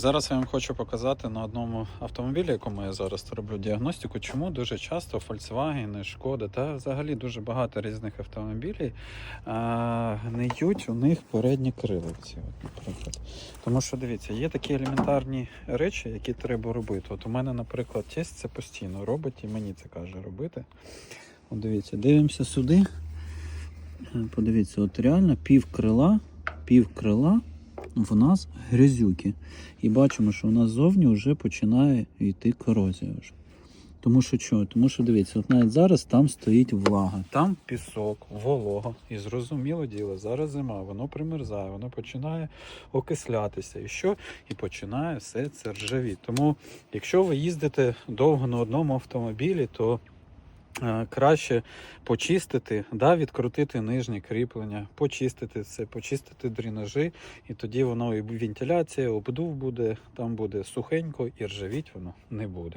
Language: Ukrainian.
Зараз я вам хочу показати на одному автомобілі, якому я зараз роблю діагностику, чому дуже часто Volkswagen, Шкода та взагалі дуже багато різних автомобілів а, гниють у них передні криливці. Наприклад. Тому що дивіться, є такі елементарні речі, які треба робити. От у мене, наприклад, тесть це постійно робить і мені це каже робити. От дивіться, дивимося сюди. Подивіться, от реально пів крила, пів крила в нас грязюки. І бачимо, що у нас ззовні вже починає йти корозія. Вже. Тому що що? Тому що дивіться, от навіть зараз там стоїть влага, там пісок, волога. І зрозуміло діло, зараз зима, воно примерзає, воно починає окислятися. І що? І починає все це ржавіти. Тому, якщо ви їздите довго на одному автомобілі, то краще почистити, да, відкрутити нижні кріплення, почистити це, почистити дренажі, і тоді воно і вентиляція, обдув буде, там буде сухенько і ржавіть воно не буде.